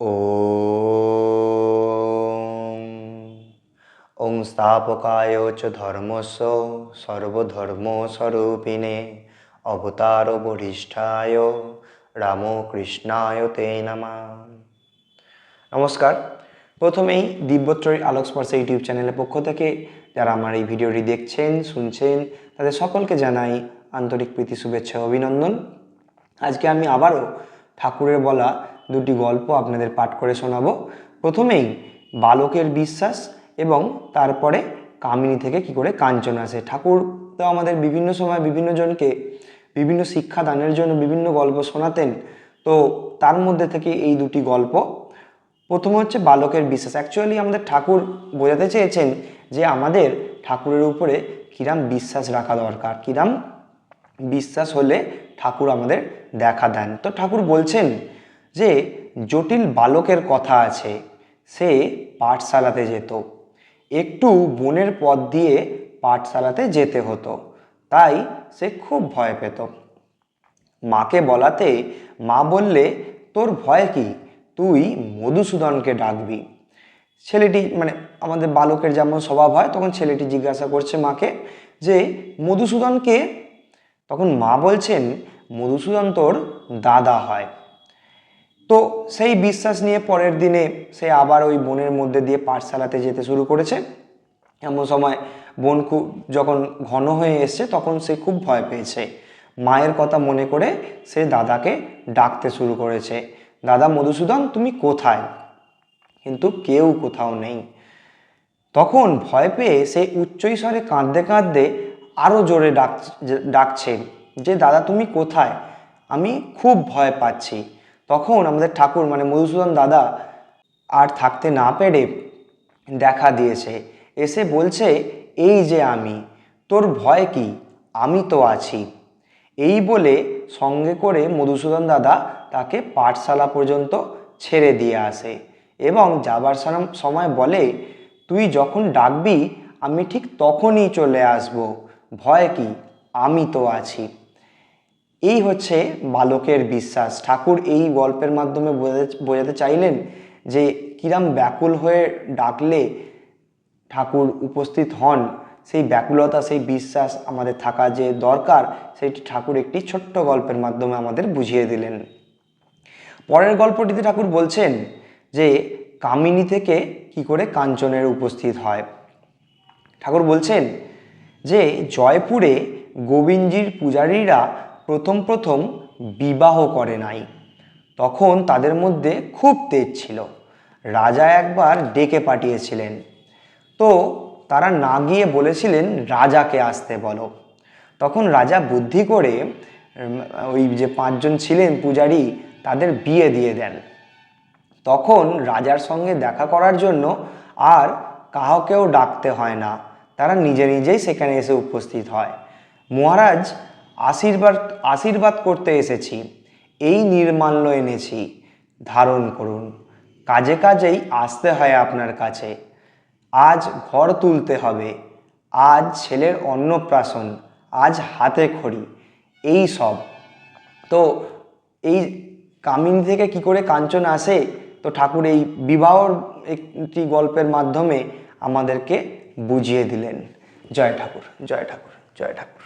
ওং স্থাপকায় চ ধর্মস্য সর্বধর্ম স্বরূপিণে অবতার বরিষ্ঠায় রামকৃষ্ণায় তে নামা নমস্কার প্রথমেই দিব্যত্রয়ী আলোকস্পর্শ ইউটিউব চ্যানেলের পক্ষ থেকে যারা আমার এই ভিডিওটি দেখছেন, শুনছেন, তাদের সকলকে জানাই আন্তরিক প্রীতি, শুভেচ্ছা, অভিনন্দন। আজকে আমি আবারও ঠাকুরের বলা দুটি গল্প আপনাদের পাঠ করে শোনাবো। প্রথমেই বালকের বিশ্বাস এবং তারপরে কামিনী থেকে কি করে কাঞ্চন আসে। ঠাকুর তো আমাদের বিভিন্ন সময় বিভিন্ন জনকে বিভিন্ন শিক্ষা দানের জন্য বিভিন্ন গল্প শোনাতেন। তো তার মধ্যে থেকে এই দুটি গল্প। প্রথম হচ্ছে বালকের বিশ্বাস। অ্যাকচুয়ালি আমাদের ঠাকুর বোঝাতে চেয়েছেন যে আমাদের ঠাকুরের উপরে কিরাম বিশ্বাস রাখা দরকার। কিরাম বিশ্বাস হলে ঠাকুর আমাদের দেখা দেন। তো ঠাকুর বলছেন যে জটিল বালকের কথা আছে, সে পাঠশালাতে যেত। একটু বনের পথ দিয়ে পাঠশালাতে যেতে হতো, তাই সে খুব ভয় পেত। মাকে বলাতে, মা বললে, তোর ভয় কি? তুই মধুসূদনকে ডাকবি। ছেলেটি মানে আমাদের বালকের যেমন স্বভাব হয়, তখন ছেলেটি জিজ্ঞাসা করছে মাকে যে, মধুসূদনকে? তখন মা বলছেন, মধুসূদন তোর দাদা হয়। তো সেই বিশ্বাস নিয়ে পরের দিনে সে আবার ওই বনের মধ্যে দিয়ে পাঠশালাতে যেতে শুরু করেছে। এমন সময় বোন খুব, যখন ঘন হয়ে এসছে, তখন সে খুব ভয় পেয়েছে। মায়ের কথা মনে করে সে দাদাকে ডাকতে শুরু করেছে। দাদা মধুসূদন, তুমি কোথায়? কিন্তু কেউ কোথাও নেই। তখন ভয় পেয়ে সে উচ্চৈস্বরে কাঁদতে কাঁদতে আরও জোরে ডাক ডাকছে যে, দাদা, তুমি কোথায়? আমি খুব ভয় পাচ্ছি। তখন আমাদের ঠাকুর মানে মধুসূদন দাদা আর থাকতে না পেরে দেখা দিয়েছে। এসে বলছে, এই যে আমি, তোর ভয় কি? আমি তো আছি। এই বলে সঙ্গে করে মধুসূদন দাদা তাকে পাঠশালা পর্যন্ত ছেড়ে দিয়ে আসে এবং যাবার সাম- সময় বলে, তুই যখন ডাকবি, আমি ঠিক তখনই চলে আসব। ভয় কি? আমি তো আছি। এই হচ্ছে বালকের বিশ্বাস। ঠাকুর এই গল্পের মাধ্যমে বোঝাতে চাইলেন যে কিরাম ব্যাকুল হয়ে ডাকলে ঠাকুর উপস্থিত হন। সেই ব্যাকুলতা, সেই বিশ্বাস আমাদের থাকা যে দরকার সেইটি ঠাকুর একটি ছোট্ট গল্পের মাধ্যমে আমাদের বুঝিয়ে দিলেন। পরের গল্পটিতে ঠাকুর বলছেন যে কামিনী থেকে কি করে কাঞ্চনের উপস্থিত হয়। ঠাকুর বলছেন যে জয়পুরে গোবিন্দজির পূজারীরা প্রথম প্রথম বিবাহ করে নাই। তখন তাদের মধ্যে খুব তেজ ছিল। রাজা একবার ডেকে পাঠিয়েছিলেন। তো তারা না গিয়ে বলেছিলেন, রাজাকে আসতে বলো। তখন রাজা বুদ্ধি করে ওই যে পাঁচজন ছিলেন পূজারী, তাদের বিয়ে দিয়ে দেন। তখন রাজার সঙ্গে দেখা করার জন্য আর কাউকেও ডাকতে হয় না। তারা নিজে নিজেই সেখানে এসে উপস্থিত হয়। মহারাজ আশীর্বাদ আশীর্বাদ করতে এসেছি। এই নির্মাল্য এনেছি। ধারণ করুন। কাজে কাজেই আসতে হয় আপনার কাছে। আজ ঘর তুলতে হবে। আজ ছেলের অন্নপ্রাশন, আজ হাতে খড়ি। এই সব। তো এই কামিনী থেকে কি করে কাঞ্চন আসে? তো ঠাকুর এই বিবাহর একটি গল্পের মাধ্যমে আমাদেরকে বুঝিয়ে দিলেন। জয় ঠাকুর জয় ঠাকুর জয় ঠাকুর।